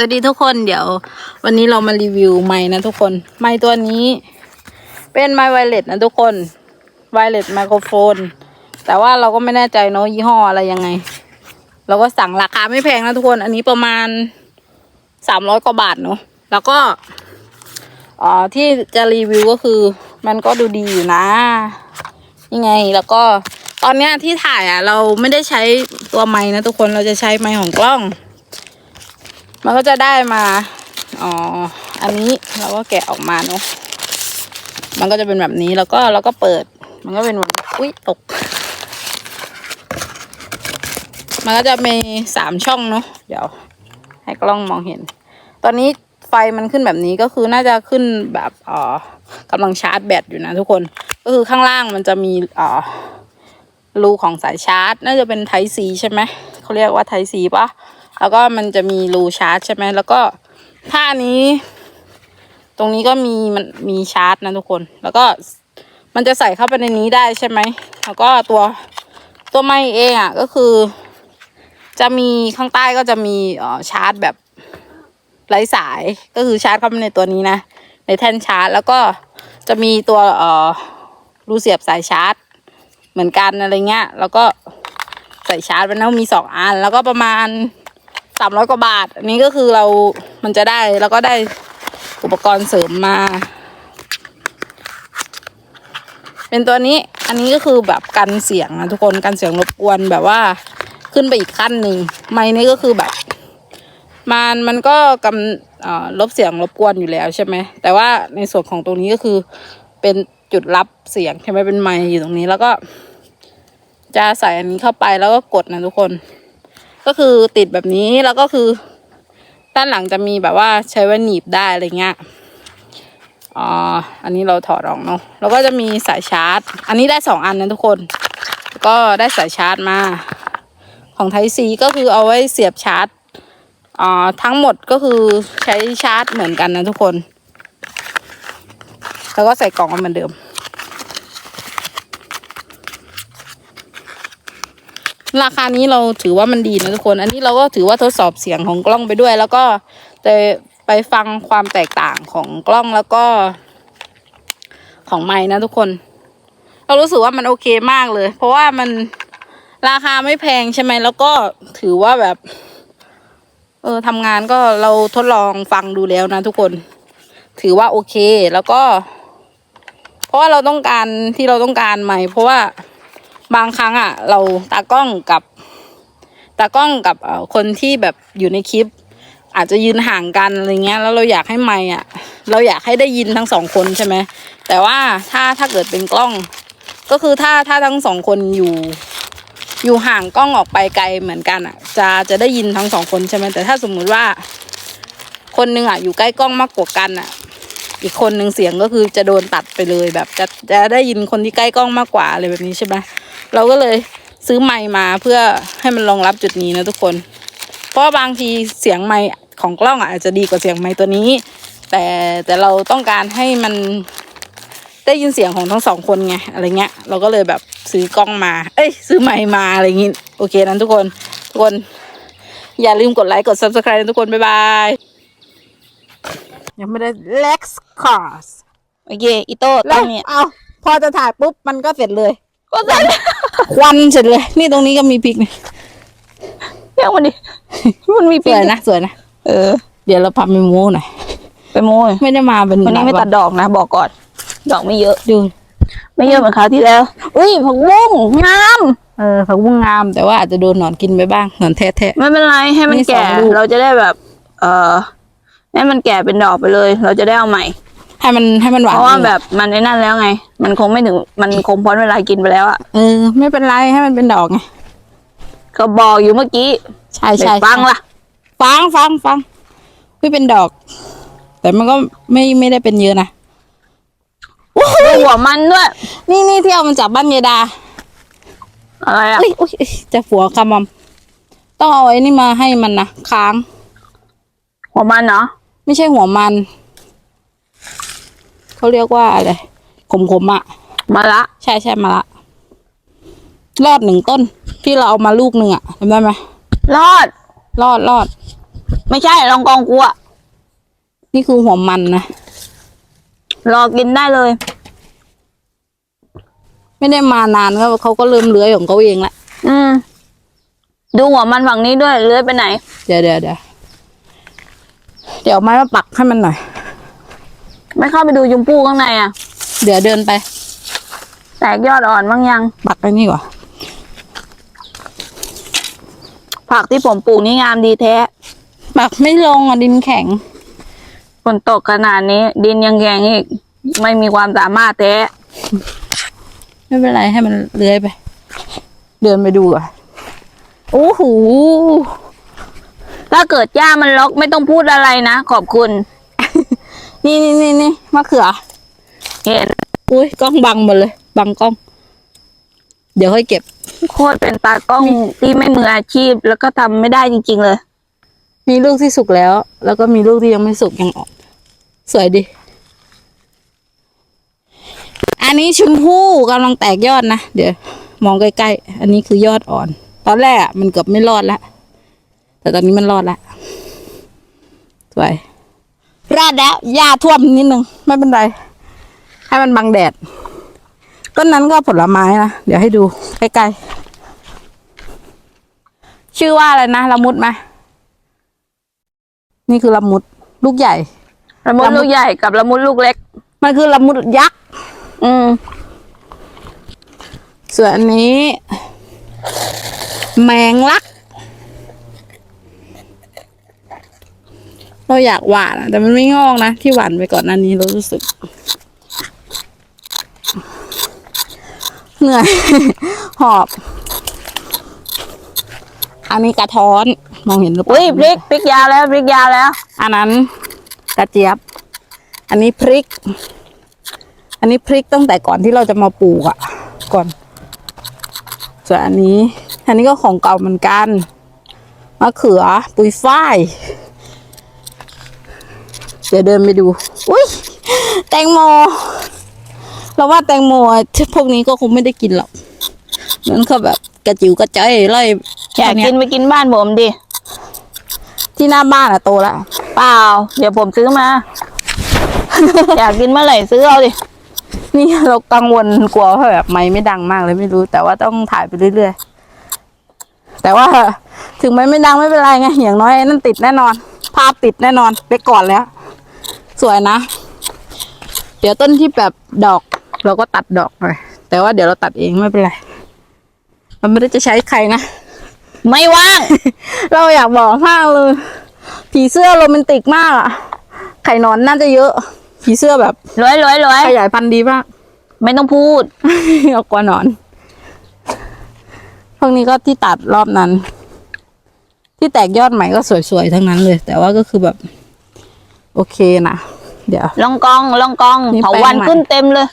วัสดีทุกคนเดี๋ยว วันนี้เรามารีวิวไม้นะทุกคน ไม้ตัวนี้ เป็นไม้ไวเลสนะทุกคนไวเลสไมโครโฟน แต่ว่าเราก็ไม่แน่ใจเนาะยี่ห้ออะไรยังไง เราก็สั่งราคาไม่แพงนะทุกคน อันนี้ประมาณสามร้อยกว่าบาทเนาะแล้วก็อ่าที่จะรีวิวก็คือ มันก็ดูดีอยู่นะยังไงแล้วก็ตอนเนี้ยที่ถ่ายอะ เราไม่ได้ใช้ตัวไม้นะทุกคนเราจะใช้ไม้ของกล้อง มันก็จะได้มา อ๋อ อันนี้เราก็แกะออกมาเนาะ มันก็จะเป็นแบบนี้แล้วก็เราก็เปิด มันก็เป็นแบบอุ้ยตก มันก็จะมีสามช่องเนาะ เดี๋ยว ให้กล้องมองเห็น ตอนนี้ไฟมันขึ้นแบบนี้ก็คือน่าจะขึ้นแบบอ่อกำลังชาร์จแบตอยู่นะทุกคน ก็คือข้างล่างมันจะมีอ่อรูของสายชาร์จ น่าจะเป็นไทซีใช่ไหม เขาเรียกว่าไทซีป่ะ แล้วก็มันจะมีรูชาร์จใช่ไหมแล้วก็ถ้านี้ ตรงนี้ก็มีมันมีชาร์จนะทุกคน แล้วก็มันจะใส่เข้าไปในนี้ได้ใช่ไหมแล้วก็ตัวตัวไม้เองอะก็คือ จะมีข้างใต้ก็จะมีออชาร์จแบบไร้สายก็คือชาร์จเข้าไปในตัวนี้นะ ในแท่นชาร์จ แล้วก็จะมีตัวเอ่อรูเสียบสายชาร์จ เหมือนกันอะไรเงี้ย แล้วก็ใส่ชาร์จไปแล้วมีสองอัน แล้วก็ประมาณ สามร้อยกว่าบาท อันนี้ก็คือเรา มันจะได้แล้วก็ได้อุปกรณ์เสริมมา เป็นตัวนี้ อันนี้ก็คือแบบกันเสียงนะทุกคน กันเสียงรบกวนแบบว่าขึ้นไปอีกขั้นหนึ่ง ไม้นี่ก็คือแบบ มันมันก็กำอ่อลบเสียงรบกวนอยู่แล้วใช่ไหม แต่ว่าในส่วนของตรงนี้ก็คือเป็นจุดรับเสียงใช่ไหมเป็นไมค์อยู่ตรงนี้แล้วก็ จะใส่อันนี้เข้าไปแล้วก็กดนะทุกคน ก็คือติดแบบนี้แล้วก็คือ ด้านหลังจะมีแบบว่าใช้ไว้หนีบได้อะไรเงี้ยอ๋ออันนี้เราถอดออกเนาะแล้วก็จะมีสายชาร์จ อันนี้ได้สองอันนะทุกคน ก็ได้สายชาร์จมา ของไทซีก็คือเอาไว้เสียบชาร์จอ่าทั้งหมดก็คือใช้ชาร์จเหมือนกันนะทุกคน แล้วก็ใส่กล่องเหมือนเดิม ราคานี้เราถือว่ามันดีนะทุกคน อันนี้เราก็ถือว่าทดสอบเสียงของกล้องไปด้วย แล้วก็จะไปฟังความแตกต่างของกล้องแล้วก็ ของไม้นะทุกคน เรารู้สึกว่ามันโอเคมากเลย เพราะว่ามันราคาไม่แพงใช่ไหมแล้วก็ถือว่าแบบ เออทำงานก็เราทดลองฟังดูแล้วนะทุกคน ถือว่าโอเคแล้วก็ เพราะว่าเราต้องการที่เราต้องการไหมค์เพราะว่า บางครั้งอะ เราตากล้องกับตากล้องกับคนที่แบบอยู่ในคลิป อาจจะยืนห่างกันอะไรเงี้ย แล้วเราอยากให้ไมค์อะ เราอยากให้ได้ยินทั้งสองคนใช่ไหมแต่ว่าถ้าถ้าเกิดเป็นกล้อง ก็คือถ้าถ้าทั้งสองคนอยู่อยู่ห่างกล้องออกไปไกลเหมือนกันอะ จะจะได้ยินทั้งสองคนใช่ไหมแต่ถ้าสมมุติว่า คนหนึงอะอยู่ใกล้กล้องมากกว่ากันอะ อีกคนหนึ่งเสียงก็คือจะโดนตัดไปเลยแบบ จะจะได้ยินคนที่ใกล้กล้องมากกว่าอะไรแบบนี้ใช่ไหม เราก็เลยซื้อไมค์มาเพื่อให้มันรองรับจุดนี้นะทุกคน เพราะว่าบางทีเสียงไมค์ของกล้องอะอาจจะดีกว่าเสียงไมค์ตัวนี้ แต่แต่เราต้องการให้มันได้ยินเสียงของทั้งสองคนไงอะไรเงี้ย เราก็เลยแบบซื้อกล้องมา เอ้ยซื้อไมค์มาอะไรอย่างงี้โอเคนั้นทุกคนทุกคน อย่าลืมกดไลค์กด subscribe นะทุกคน บ๊ายบายยังไม่ได้ Lex Cars โอเค อีโต้แล้ตั้วงเนี่ยเอาพอจะถ่ายปุ๊บ มันก็เสร็จเลย ก็ใส่ ควันเสร็จเลย นี่ตรงนี้ก็มีพริกนี่เรียกมันดิมันมีสปีวยนะสวยนะเออ เดี๋ยวเราพับไปมูหน่อยไปโม้ยไม่ได้มาเป็นวันนี้ไม่หลายตัดดอกนะ บอกก่อน ดอกไม่เยอะ ดูไม่เยอะเหมือนคราวที่แล้ว อุ้ยผักบุ้งงามเออผักบุ้งงามแต่ว่าอาจจะโดนหนอนกินไปบ้างหนอนแท้ ไม่เป็นไรให้มันมีสองแก่ลูก เราจะได้แบบ เออให้มันแก่เป็นดอกไปเลย เราจะได้เอาใหม่ๆ ให้มันให้มันหวานเพราะว่าอยู่แบบมันไอ้นั่นแล้วไง มันคงไม่ถึง มันคงพ้นเวลากินไปแล้วอะเออ ไม่เป็นไรให้มันเป็นดอกไงก็บอกอยู่เมื่อกี้ใช่เด็ใช่กฟังล่ะ ฟังฟังฟังไม่เป็นดอก แต่มันก็ไม่ไม่ได้เป็นเยอะนะดูหัวมันด้วย นี่นี่ที่เอามาจากบ้านยายดา อะไรอะเอ้ยอุ๊ยเอ้ยจะหัวคำมำต้องเอาไอ้นี่มาให้มันนะค้าง หัวมันเนาะไม่ใช่หัวมัน เขาเรียกว่าอะไรขมขมๆอะมาละ ใช่ใช่มาละ รอดหนึ่งต้น ที่เราเอามาลูกหนึ่งอะจำได้ไหมรอด รอดรอด ไม่ใช่ลองกองกูอะนี่คือหัวมันนะรอกินได้เลย ไม่ได้มานานก็เขาก็เริ่มเลื้อยของเขาเองละอืม ดูหัวมันฝั่งนี้ด้วยเลื้อยไปไหน เดี๋ยวเดี๋ยวเดี๋ยวเดี๋ยวเอาไม้มาปักให้มันหน่อย ไม่เข้าไปดูยุมปูข้างในอะ เดี๋ยวเดินไป แตกยอดอ่อนบ้างยัง ปักไอ้นี่ก่อนผักที่ผมปลูกนี่งามดีแท้ ปักไม่ลงอะดินแข็ง ฝนตกขนาดนี้ ดินยังแข็งอีก ไม่มีความสามารถแท้ ไม่เป็นไรให้มันเลื้อยไป เดินไปดูอะโอ้โหถ้าเกิดย่ามันล็อกไม่ต้องพูดอะไรนะ ขอบคุณ นี่นี่นี่นี่มะเขือ เห็นอุ้ยกล้องบังหมดเลย บังกล้อง เดี๋ยวค่อยเก็บ โคตรเป็นตากล้องที่ไม่มืออาชีพ แล้วก็ทำไม่ได้จริง ๆ เลย มีลูกที่สุกแล้ว แล้วก็มีลูกที่ยังไม่สุกยังอ่อนสวยดิอันนี้ชมพู่กำลังแตกยอดนะ เดี๋ยว มองใกล้ๆ อันนี้คือยอดอ่อน ตอนแรกอะมันเกือบไม่รอดแล้วแต่ตอนนี้มันรอดแล้วสวย ราดแล้วหญ้าท่วมนิดนึง ไม่เป็นไร ให้มันบังแดด ต้นนั้นก็ผลไม้นะ เดี๋ยวให้ดูใกล้ๆ ชื่อว่าอะไรนะละมุดไหมนี่คือละมุดลูกใหญ่ ละมุดละมุดลูกใหญ่กับละมุดลูกเล็ก มันคือละมุดยักษ์ อืม ส่วนอันนี้ แมงลัก เราอยากหวานอะแต่มันไม่งอกนะ ที่หวานไปก่อนหน้านี้เรารู้สึก เหนื่อย หอบ อันนี้กระท้อน มองเห็นหรือเปล่าอุ้ยพริกพริกยาวแล้วพริกยาวแล้ว อันนั้นกระเจี๊ยบ อันนี้พริก อันนี้พริกตั้งแต่ก่อนที่เราจะมาปลูกอะก่อนส่วนอันนี้ อันนี้ก็ของเก่าเหมือนกันมะเขือ ปุยฝ้าย เดี๋ยวเดินไปดู อุ้ยแตงโม เราว่าแตงโมอะพวกนี้ก็คงไม่ได้กินหรอกนั่นก็แบบกระจิ๋วกระจ้อยไล่อยากแค่เนี้กินไปกินบ้านผมดิ ที่หน้าบ้านอะโตแล้วเปล่า เดี๋ยวผมซื้อมา อยากกินเมื่อไหร่ซื้อเอาดิ นี่เรากังวลกลัวว่าแบบไม่ไม่ดังมากเลยไม่รู้ แต่ว่าต้องถ่ายไปเรื่อยๆ แต่ว่าถึงไม่ไม่ดังไม่เป็นไรไงอย่างน้อยไอ้นั่นติดแน่นอน ภาพติดแน่นอนไปก่อนแล้ว สวยนะ เดี๋ยวต้นที่แบบดอก เราก็ตัดดอกหน่อยแต่ว่าเดี๋ยวเราตัดเองไม่เป็นไรมันไม่ได้จะใช้ใครนะไม่ว่าง เราอยากบอกมากเลย ผีเสื้อโรแมนติกมากอะไข่นอนน่าจะเยอะ ผีเสื้อแบบร้อยร้อยร้อยขยายพันธุ์ดีมาก ไม่ต้องพูดเอากว่านอน พวกนี้ก็ที่ตัดรอบนั้น ที่แตกยอดใหม่ก็สวยๆทั้งนั้นเลย แต่ว่าก็คือแบบ โอเคนะเดี๋ยว ลองกองลองกองมีเถาแป้งวันใหม่ ขึ้นเต็มเลย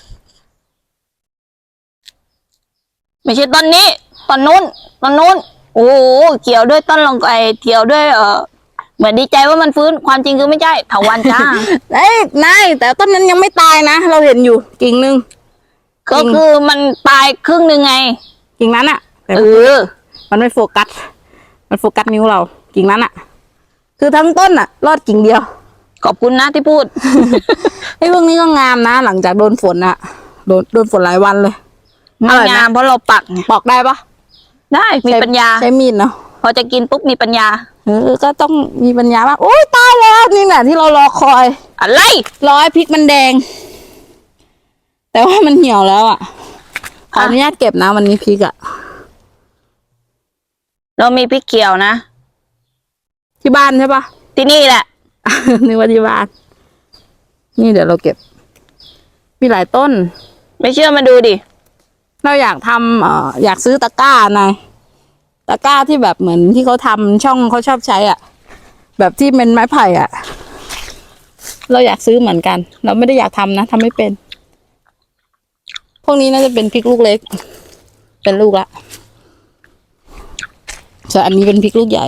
ไม่ใช่ต้นนี้ต้นนู้นต้นนู้น โอ้โหเกี่ยวด้วยต้นลองไอเกี่ยวด้วยเออเหมือนดีใจว่ามันฟื้นความจริงคือไม่ใช่เถาวันจ้า เอ้ยนายแต่ต้นนั้นยังไม่ตายนะ เราเห็นอยู่กิ่งหนึ่งก็คือมันตายครึ่งหนึ่งไง กิ่งนั้นอะแต่เออ มันไม่โฟกัส มันโฟกัสนิ้วเรา กิ่งนั้นอะคือทั้งต้นอะรอดกิ่งเดียว ขอบคุณนะที่พูด ไอ้พวกนี้ก็งามนะ หลังจากโดนฝนอะโดนโดนฝนหลายวันเลยอร่อยนะงามเพราะเราปักไงปอกได้ปะได้ มีใช้ปัญญา ใช้มีดเนาะพอจะกินปุ๊บมีปัญญา เออ ก็ต้องมีปัญญาบ้างโอ้ยตายแล้วนี่แหละที่เรารอคอย อะไร รอให้พริกมันแดง แต่ว่ามันเหี่ยวแล้วอะ ขออนุญาตเก็บนะวันนี้พริกอะ เรามีพริกเขียวนะ ที่บ้านใช่ปะที่นี่แหละ นึกว่าที่บ้านนี่เดี๋ยวเราเก็บ มีหลายต้น ไม่เชื่อมาดูดิ เราอยากทำเอ่ออยากซื้อตะกร้านายตะกร้าที่แบบเหมือนที่เขาทำช่องเขาชอบใช้อะ แบบที่เป็นไม้ไผ่อะ เราอยากซื้อเหมือนกัน เราไม่ได้อยากทำนะทำไม่เป็น พวกนี้น่าจะเป็นพริกลูกเล็ก เป็นลูกละส่วนอันนี้เป็นพริกลูกใหญ่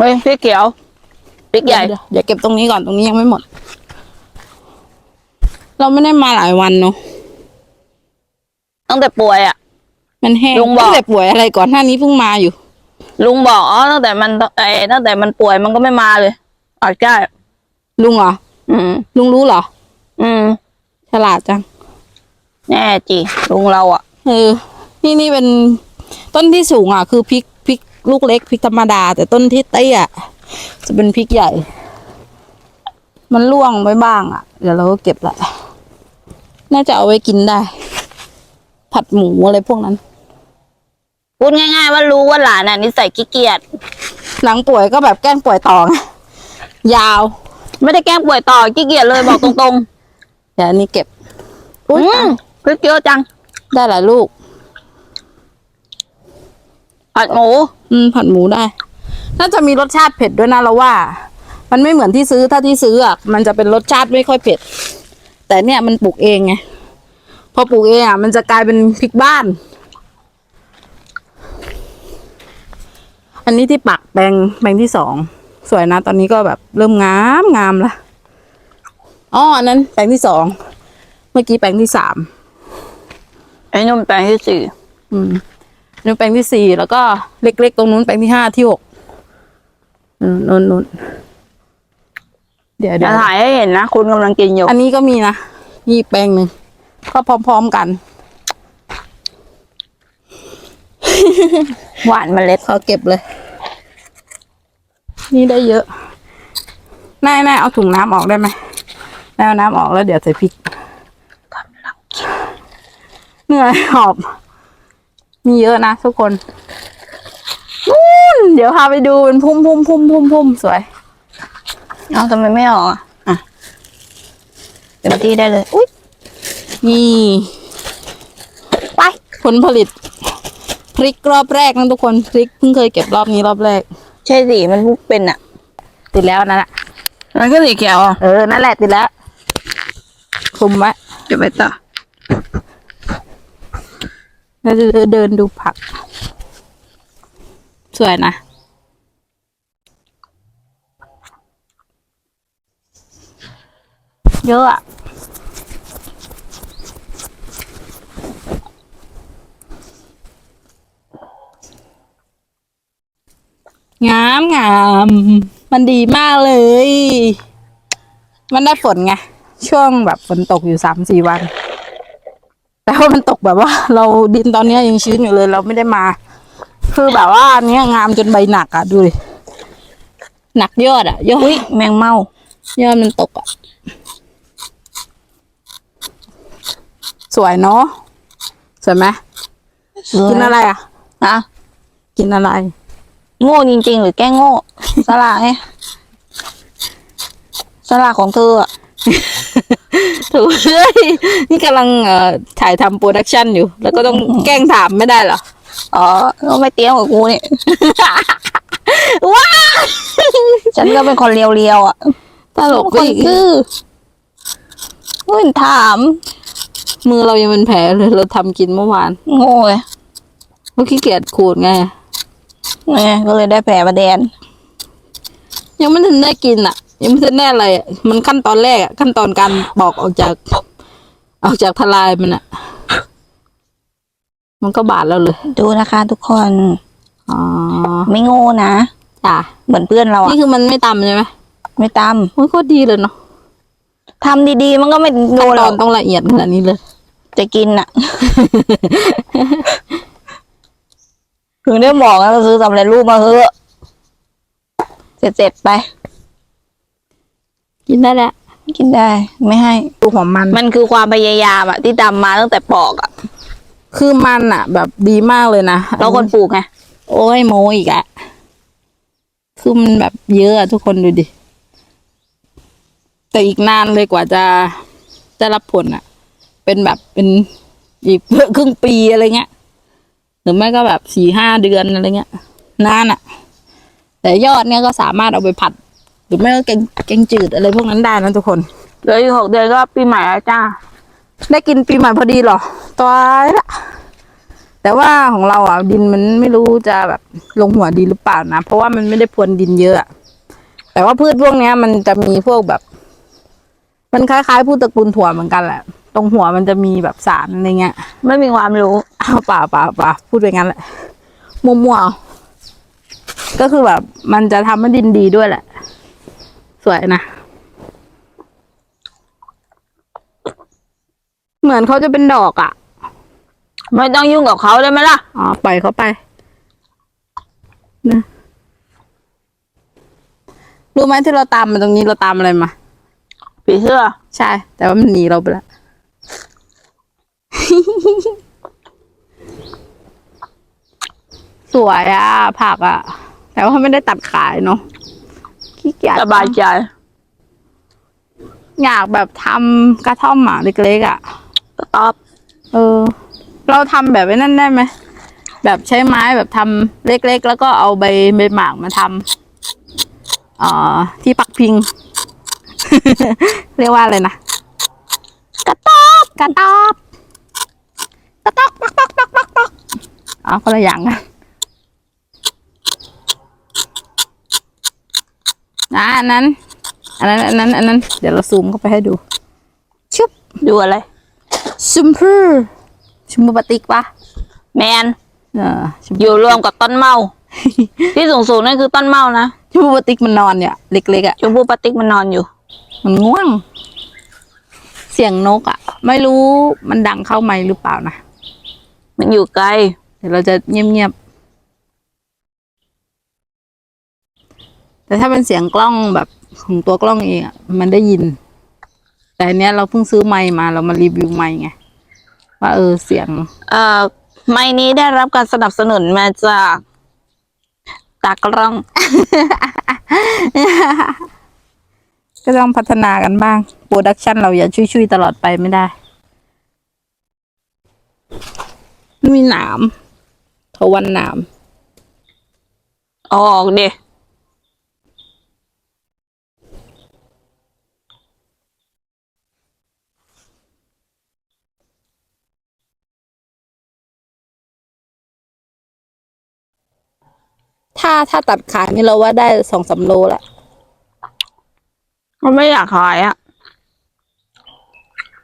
เฮ้ยพริกเขียวพริกใหญ่เดี๋ยวเดี๋ยวเก็บตรงนี้ก่อนตรงนี้ยังไม่หมด เราไม่ได้มาหลายวันเนาะตั้งแต่ป่วยอะ มันแห้งลุงบอก ตั้งแต่ป่วยอะไรก่อนหน้านี้เพิ่งมาอยู่ ลุงบอกอ๋อตั้งแต่มันไอ้ตั้งแต่มันป่วยมันก็ไม่มาเลยอาจใช่ลุงเหรออืม ลุงรู้เหรอ อืม ฉลาดจัง แน่จีลุงเราอะ เออ นี่นี่เป็นต้นที่สูงอะ คือพริกพริก ลูกเล็กพริกธรรมดา แต่ต้นที่เตี้ยจะเป็นพริกใหญ่ มันร่วงไปบ้างอะ เดี๋ยวเราก็เก็บละน่าจะเอาไว้กินได้ ผัดหมูอะไรพวกนั้น พูดง่าย ๆ ว่ารู้ว่าหลานน่ะนิสัยขี้เกียจหลังป่วยก็แบบแกล้งป่วยต่อไงยาว ไม่ได้แกล้งป่วยต่อขี้เกียจเลยบอกตรงเดี๋ยวอันนี้เก็บ ๆอืมพริกเยอะจัง ได้หลายลูก ผัดหมู อืม ผัดหมูได้ น่าจะมีรสชาติเผ็ดด้วยนะเราว่า มันไม่เหมือนที่ซื้อถ้าที่ซื้ออะมันจะเป็นรสชาติไม่ค่อยเผ็ด แต่เนี่ยมันปลูกเองไงพอปลูกเองอะมันจะกลายเป็นพริกบ้าน อันนี้ที่ปักแปลงแปลงที่สองสวยนะ ตอนนี้ก็แบบเริ่มงามงามละอ๋ออันนั้นแปลงที่สองเมื่อกี้แปลงที่สามไอ้นุ่มแปลงที่สี่อืม นี่แปลงที่สี่แล้วก็เล็กๆ ตรงนู้นแปลงที่ห้าที่หกอืมนู้นนู้นเดี๋ยวเดี๋จะยวถ่ายให้เห็นนะคุณกำลังกินอยู่ อันนี้ก็มีนะนี่อีกแปลงหนึ่งก็พร้อมๆกัน หวานเมล็ดเขาเก็บเลย นี่ได้เยอะนายนายเอาถุงน้ำออกได้ไหมนายเอาน้ำออกแล้วเดี๋ยวใส่พริกเหนื่อยหอบ มีเยอะนะทุกคนนู่นเดี๋ยวพาไปดูเป็นพุ่มพุ่มพุ่มพุ่มพุ่มสวย เอาทำไมไม่ออกอะอะเต็มที่ได้เลย อุ้ยนี่ ไปผลผลิต พริกรอบแรกนะทุกคน พริกเพิ่งเคยเก็บรอบนี้รอบแรก ใช่สิมันเพิ่งเป็นอะ ติดแล้วนั่นแหละมันก็สีเขียวอะเออ นั่นแหละติดแล้วคลุมไว้เดี๋ยวไปต่อ แล้วจะเดินดูผัก สวยนะเยอะอะงามงาม มันดีมากเลย มันได้ฝนไง ช่วงแบบฝนตกอยู่สามสี่วัน แต่ว่ามันตกแบบว่า เราดินตอนเนี้ยยังชื้นอยู่เลย เราไม่ได้มา คือแบบว่าอันเนี้ยงามจนใบหนักอะดูดิหนักยอดอะยอดอุ้ยแมงเม่ายอดมันตกอะสวยเนาะสวยไหมกินอะไรอะนะกินอะไร โง่จริง ๆ หรือแกล้งโง่สลากไงสลากของเธออะ ถูกเฮ้ยนี่กำลังเอ่อถ่ายทำโปรดักชันอยู่ แล้วก็ต้องแกล้งถามไม่ได้เหรอ อ๋อก็ไม่เตี้ยกับกูนี่ว้าฉันก็เป็นคนเรียวๆอะตลกคไปนอีกซื่อเฮ้ยถาม มือเรายังเป็นแผลเลย เราทำกินเมื่อวานโง่ไงเมื่อขี้เกียจขูดไง ไงก็เลยได้แผลมาแดน ยังไม่ทันได้กินอะ ยังไม่ทันได้อะไรอะมันขั้นตอนแรกอะขั้นตอนการปอกออกจาก ออกจากทลายมันอะมันก็บาดแล้วเลย ดูนะคะ ทุกคน อ๋อ ไม่โง่นะจ้ะเหมือนเพื่อนเราอะนี่คือมันไม่ตำใช่ไหมไม่ตโอ้ยโคตรดีเลยเนาะำทำดีๆ มันก็ไม่โดขั้นนหตรออนกต้องละเอียดขนาดนี้เลย จะกินอะถึงได้บอกนะก็ซื้อสำเร็จรูปมาเถอะเสร็จๆไป กินได้แล้วกินได้ ไม่ให้ดูหอมมัน มันคือความพยายามอะที่ทำมาตั้งแต่ปอกอะคือมันอะแบบดีมากเลยนะแล้วคนปลูกไงโอ้ยโมอีกอะคือมันแบบเยอะอะทุกคนดูดิ แต่อีกนานเลยกว่าจะจะรับผลอะเป็นแบบเป็นอีกครึ่งปีอะไรเงี้ยหรือไม่ก็แบบสี่ห้าเดือนอะไรเงี้ยนานอะแต่ยอดเนี้ยก็สามารถเอาไปผัด หรือไม่ก็แกงแกงจืดอะไรพวกนั้นได้นะทุกคนเหลืออีกหกเดือนก็ปีใหม่แล้วจ้า ได้กินปีใหม่พอดีเหรอตายละแต่ว่าของเราอะดินมันไม่รู้จะแบบลงหัวดีหรือเปล่านะ เพราะว่ามันไม่ได้พรวนดินเยอะอะแต่ว่าพืชพวกเนี้ยมันจะมีพวกแบบ มันคล้ายๆพืชตระกูลถั่วเหมือนกันแหละ ตรงหัวมันจะมีแบบสารอะไรเงี้ย ไม่มีความรู้อ้าวเปล่าเปล่าเปล่าพูดไปงั้นแหละมั่วๆเอาก็คือแบบ มันจะทำให้ดินดีด้วยแหละส วยนะ เหมือนเขาจะเป็นดอกอะ่ะ ไม่ต้องยุ่งกับเขาได้ไหมล่ะ อ๋อ ปล่อยเขาไปนะรู้ไหมที่เราตามมาตรงนี้เราตามอะไรมาผีเสื้อ ใช่ แต่ว่ามันหนีเราไปแล้วสวยอะผักอะแต่ว่าไม่ได้ตัดขายเนาะ ขี้เกียจสบายใจ อยากแบบทำกระท่อมอะเล็กๆอะ สต็อปเออ เราทำแบบไอ้นั่นได้ไหม แบบใช้ไม้แบบทำเล็กๆ แล้วก็เอาใบใบหมากมาทำเอ่อ ที่ปักพิง เรียกว่าอะไรนะ กระตอบกระตอบกระตอกตอกตอกตอกตอกตอกอ๋อคนละอย่างกัน นะอันนั้น อันนั้น อันนั้น อันนั้น เดี๋ยวเราซูมเข้าไปให้ดู ชุบ ดูอะไรชุมพูชุมพูปาติกปะแมนเออชุมอยู่รวมกับต้นเมา ที่สูงสูงๆนั่นคือต้นเมานะชุมพูปาติกมันนอนเนี่ย เล็กๆอะ ชมพู่ปาติ๊กมันนอนอยู่ มันง่วง เสียงนกอะ ไม่รู้มันดังเข้าไมค์หรือเปล่านะ มันอยู่ไกล เดี๋ยวเราจะเงียบ แต่ถ้าเป็นเสียงกล้องแบบของตัวกล้องเองอะมันได้ยิน แต่อันเนี้ยเราเพิ่งซื้อไมค์มาเรามารีวิวไมค์ไงว่าเออเสียง เอ่อไม้นี้ได้รับการสนับสนุนมาจากตากล้อง ก็ต้องพัฒนากันบ้าง โปรดักชันเราอย่าชุยๆตลอดไปไม่ได้ มีหนามทวันหนามเอาออกดิ ถ้าถ้าตัดขายนี่เราว่าได้สองสามโลละมันไม่อยากขายอะ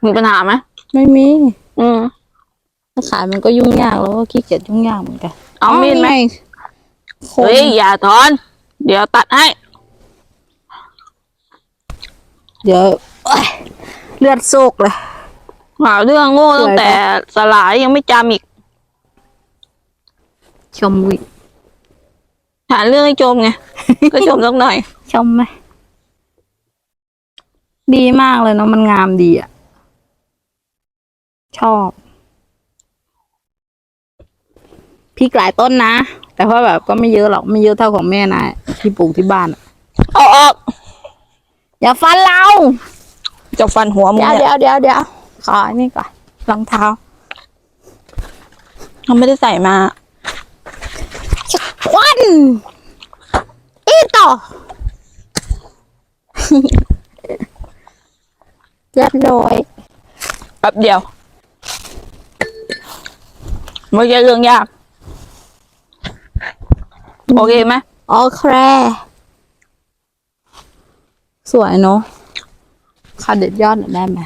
มีปัญหาไหมไม่มี อืมถ้าขายมันก็ยุ่งยากแล้วก็ขี้เกียจยุ่งยากเหมือนกันเอามีดไหมนี่งคนเฮ้ยอย่าถอน เดี๋ยวตัดให้ เดี๋ยวโอ๊ยเลือดโซกเลยหาเรื่องโง่สวยปะตั้งแต่สลายยังไม่จำอีกชมวิ หาเรื่องให้จมไง ก็จมสักหน่อย ชมไหมดีมากเลยเนาะมันงามดีอะ ชอบพริกหลายต้นนะ แต่ว่าแบบก็ไม่เยอะหรอกไม่เยอะเท่าของแม่นายที่ปลูกที่บ้านอะเอาออก อย่าฟันเราจะฟันหัวมึงเดี๋ยวเนี่ยเดี๋ยวเดี๋ยวเดี๋ยวขออันนี่ก่อนรองเท้าเขาไม่ได้ใส่มา ควัน อีต่อเรียบร้อยแป๊บเดียวไม่ใช่เรื่องยาก โอเคไหมโอเคสวยเนาะคาเด็ดยอดหน่อยได้ไหม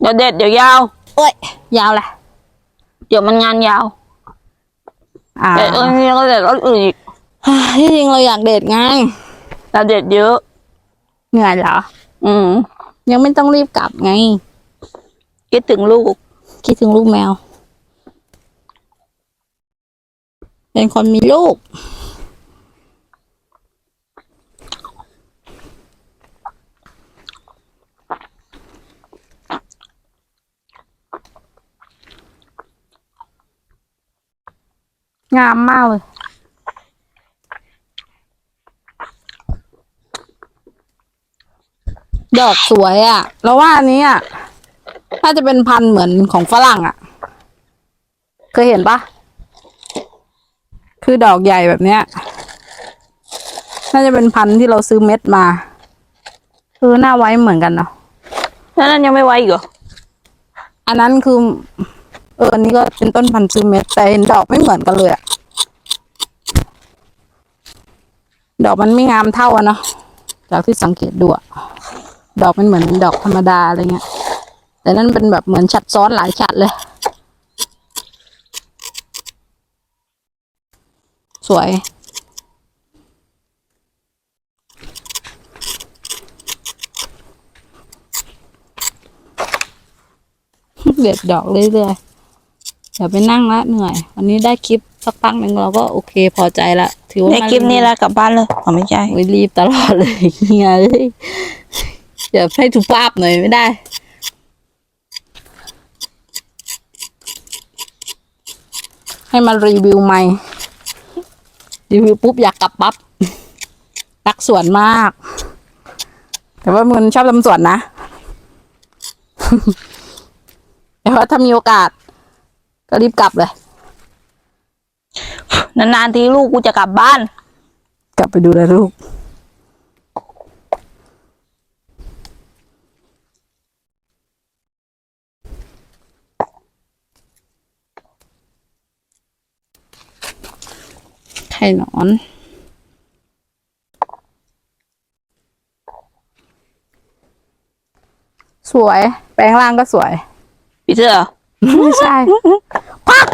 เดี๋ยวเด็ดเดี๋ยวยาว โอ้ย ยาวแหละ เดี๋ยวมันงานยาว อ่าแต่เออนี่ก็เด็ดรถอื่นอีกที่จริงเราอยากเด็ดไงแต่เด็ดเยอะ เหนื่อยเหรอ อืมยังไม่ต้องรีบกลับไง คิดถึงลูก คิดถึงลูกแมว เป็นคนมีลูก งามมากเลย ดอกสวยอะ่ะ แล้วว่าอันนี้อะน่าจะเป็นพันธุ์เหมือนของฝรั่งอะ่ะ เคยเห็นปะคือดอกใหญ่แบบเนี้ย น่าจะเป็นพันธุ์ที่เราซื้อเม็ดมาคือหน้าไว้เหมือนกันเนาะแล้วนั่นยังไม่ไว้อีกเหรอ อันนั้นคือ เออนี่ก็เป็นต้นพันธุ์ซูเมตแต่เห็นดอกไม่เหมือนกันเลยอะดอกมันไม่งามเท่าอะเนาะจากที่สังเกตดูอะดอกมันเหมือนดอกธรรมดาอะไรเงี้ย แต่นั่นเป็นแบบเหมือนชัดซ้อนหลายชัดเลย สวย เด็ดดอกเรื่อยๆ อย่าไปนั่งละเหนื่อย วันนี้ได้คลิปสักพักหนึ่งเราก็โอเคพอใจละถือว่าในคลิปนี้แล้วกลับบ้านเลยอ๋อไม่ใช่โอ้ยรีบตลอดเลยเฮียเอ้ยอย่าให้ทุกภาพหน่อยไม่ได้ให้มารีวิวใหม่ รีวิวปุ๊บอยากกลับปั๊บรักสวนมาก แต่ว่ามันชอบทำสวนนะ แต่ว่าถ้ามีโอกาส ก็รีบกลับเลย นานๆทีลูกกูจะกลับบ้าน กลับไปดูแลลูก ไข่หนอนสวย แปลงร่างก็สวยพี่เสื้อ ไม่ใช่ปัก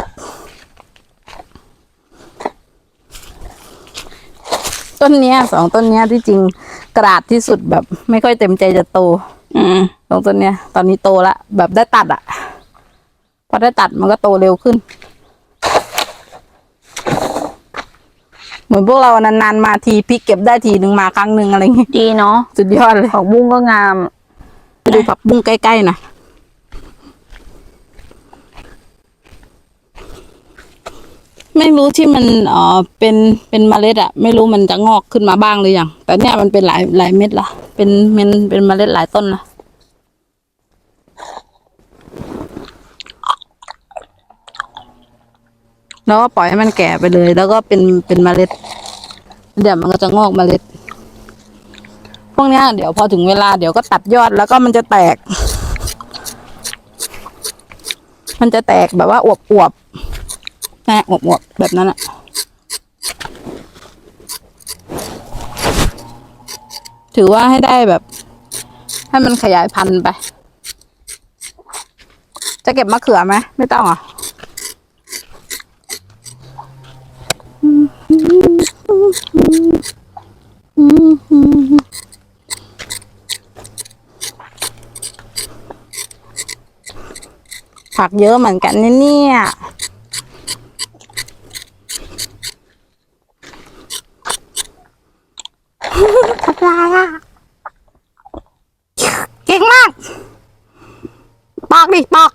ต้นเนี้ยสองต้นเนี้ยที่จริงกระดาษที่สุดแบบ ไม่ค่อยเต็มใจจะโต อืมสองต้นเนี้ย ตอนนี้โตละแบบได้ตัดอะพอได้ตัดมันก็โตเร็วขึ้น เหมือนพวกเรานานๆมาทีพริกเก็บได้ทีหนึ่งมาครั้งหนึ่งอะไรอย่างงี้ดีเนาะสุดยอดเลยผักบุ้งก็งามไปดูผักบุ้งใกล้ๆหน่อย ไม่รู้ที่มันเอ่อเป็นเป็นเมล็ดอะไม่รู้มันจะงอกขึ้นมาบ้างหรือยังแต่เนี่ยมันเป็นหลายหลายเม็ดละเป็นเป็นเป็นเมล็ดหลายต้นนะแล้วก็ปล่อยให้มันแก่ไปเลย แล้วก็เป็นเป็นเมล็ด เดี๋ยวมันก็จะงอกเมล็ด พวกเนี้ยเดี๋ยวพอถึงเวลาเดี๋ยวก็ตัดยอดแล้วก็มันจะแตก มันจะแตกแบบว่าอวบ อวบๆนะอวบอวบๆแบบนั้นอะถือว่าให้ได้แบบ ให้มันขยายพันธุ์ไป จะเก็บมะเขือไหมไม่ต้องอะผักเยอะเหมือนกันเนี่ยผักลายอะ เก่งมาก ปอกดิปอก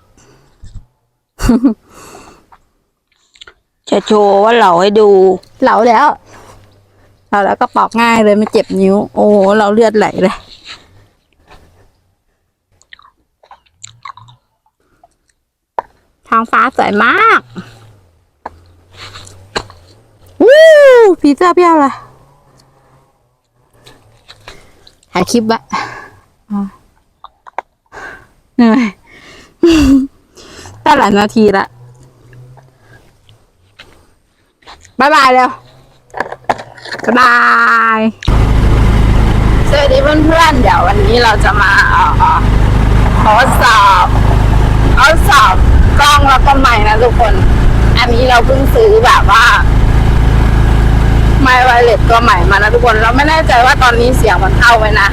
จะ โชว์ว่าเหล่าให้ดู เหลาแล้ว เหลาแล้วก็ปอกง่ายเลยไม่เจ็บนิ้ว โอ้โหเราเลือดไหลเลยทางฟ้าสวยมากวู้ผีเสื้อเพี้ยวเลยถ่ายคลิปไวะเหนื่อยได้หลายนาทีละ บายบายเร็วบ๊ายบาย สวัสดีเพื่อนๆ เดี๋ยววันนี้เราจะมาเอ่อทดสอบทดสอบกล้องแล้วก็ไม้นะทุกคน อันนี้เราเพิ่งซื้อแบบว่า ไมค์ไวเลสตัวใหม่มานะทุกคน เราไม่แน่ใจว่าตอนนี้เสียงมันเข้าไหมนะ